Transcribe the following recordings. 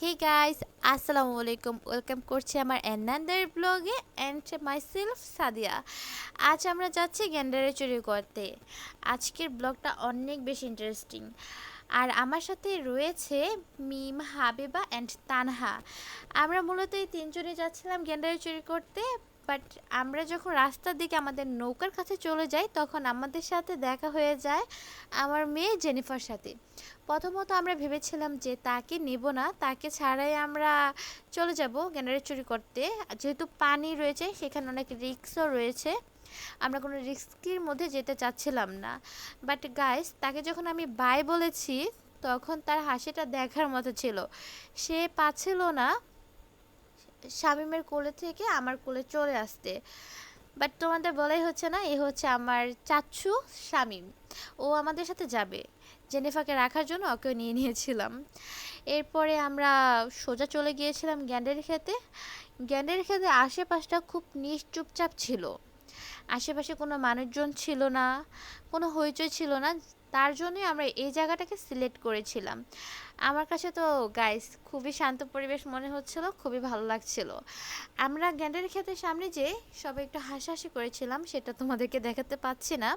Hey guys আসসালামু আলাইকুম welcome করছি আমার অ্যান্ডার ব্লগে অ্যান্ড মাই সেলফ সাদিয়া। আজ আমরা যাচ্ছি গ্যান্ডারে চুরি করতে। আজকের ব্লগটা অনেক বেশি ইন্টারেস্টিং আর আমার সাথে রয়েছে মিম, হাবিবা অ্যান্ড তানহা। আমরা মূলত এই তিনজনে যাচ্ছিলাম গ্যান্ডারে চুরি করতে। বাট আমরা যখন রাস্তার দিকে আমাদের নৌকার কাছে চলে যাই, তখন আমাদের সাথে দেখা হয়ে যায় আমার মেয়ে জেনিফার সাথে। প্রথমত আমরা ভেবেছিলাম যে তাকে নেব না, তাকে ছাড়াই আমরা চলে যাব গ্যান্ডারে চুরি করতে। যেহেতু পানি রয়েছে, সেখানে অনেক রিক্সও রয়েছে। আমরা কোনো রিস্কির মধ্যে যেতে চাচ্ছিলাম না। বাট গাইস, তাকে যখন আমি বাই বলেছি, তখন তার হাসিটা দেখার মতো ছিল। সে পাচ্ছিল না শামিমের কোলে থেকে আমার কোলে চলে আসতে। বাট তোমাদের বলাই হচ্ছে না, এ হচ্ছে আমার চাচ্ছু শামিম। ও আমাদের সাথে যাবে। জেনেফাকে রাখার জন্য ওকে নিয়ে নিয়েছিলাম। এরপরে আমরা সোজা চলে গিয়েছিলাম গ্যান্ডের খেতে। গ্যান্ডের খেতে আশেপাশটা খুব নিশ্চুপচাপ ছিল। আশেপাশে কোনো মানুষজন ছিল না, কোনো হইচই ছিল না। তার জন্যই আমরা এই জায়গাটাকে সিলেক্ট করেছিলাম। আমার কাছে তো গাইস খুবই শান্ত পরিবেশ মনে হচ্ছিল, খুবই ভালো লাগছিল। আমরা গ্যান্ডের ক্ষেতের সামনে যে সবাই একটু হাসাহাসি করেছিলাম, সেটা তোমাদেরকে দেখাতে পাচ্ছি না।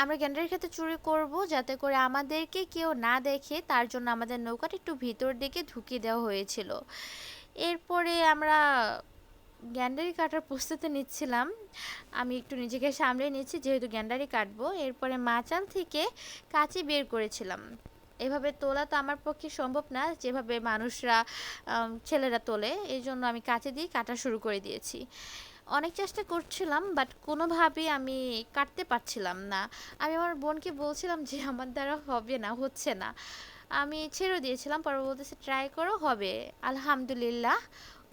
আমরা গ্যান্ডারের ক্ষেত্রে চুরি করব যাতে করে আমাদেরকে কেউ না দেখে তার জন্য আমাদের নৌকাটা একটু ভিতর দিকে ঢুকিয়ে দেওয়া হয়েছিল। এরপরে আমরা গ্যান্ডারি কাটার প্রস্তুতি নিচ্ছিলাম। আমি একটু নিজেকে সামলে নিচ্ছি, যেহেতু গ্যান্ডারি কাটবো। এরপরে মাচাল থেকে কাঁচি বের করেছিলাম। এভাবে তোলা তো আমার পক্ষে সম্ভব না, যেভাবে মানুষরা ছেলেরা তোলে। এই জন্য আমি কাঁচি দিয়ে কাটা শুরু করে দিয়েছি। অনেক চেষ্টা করছিলাম, বাট কোনোভাবেই আমি কাটতে পারছিলাম না। আমি আমার বোনকে বলছিলাম যে, আমার দ্বারা হবে না, হচ্ছে না। আমি ছেড়ে দিয়েছিলাম, পরবর্তীতে ট্রাই করো হবে। আলহামদুলিল্লাহ।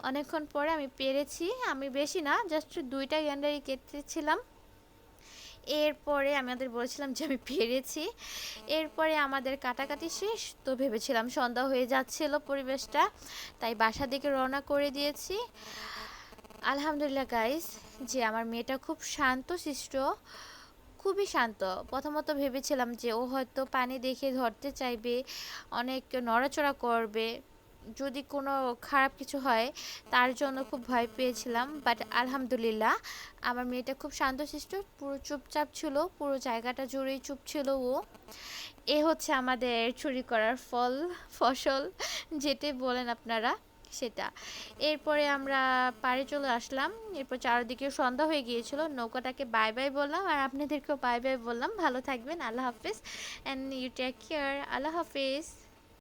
অনেকক্ষণ পরে আমি পেরেছি। আমি বেশি না জাস্ট দুইটা গ্যান্ডারি কেটেছিলাম। এরপরে আমি আমাদের বলেছিলাম যে আমি পেরেছি। এরপরে আমাদের কাটাকাটি শেষ, তো ভেবেছিলাম সন্ধ্যা হয়ে যাচ্ছিল পরিবেশটা, তাই বাসা দিকে রওনা করে দিয়েছি। আলহামদুলিল্লাহ গাইস যে আমার মেয়েটা খুব শান্ত শিষ্ট খুবই শান্ত। প্রথমত ভেবেছিলাম যে ও হয়তো পানি দেখে ধরতে চাইবে, অনেক নড়াচড়া করবে। যদি কোনো খারাপ কিছু হয়, তার জন্য খুব ভয় পেয়েছিলাম। বাট আলহামদুলিল্লাহ, আমার মেয়েটা খুব শান্তশিষ্ট, পুরো চুপচাপ ছিল, পুরো জায়গাটা জুড়েই চুপ ছিল ও। এ হচ্ছে আমাদের চুরি করার ফল, ফসল যেটি বলেন আপনারা, সেটা। এরপরে আমরা পাড়ে চলে আসলাম, এরপর চারিদিকে সন্ধ্যা হয়ে গিয়েছিল, নৌকাটাকে বাই বাই বললাম, আর আপনাদেরকেও বাই বাই বললাম। ভালো থাকবেন, আল্লাহ হাফিজ অ্যান্ড ইউ টেক কেয়ার আল্লাহ হাফিজ।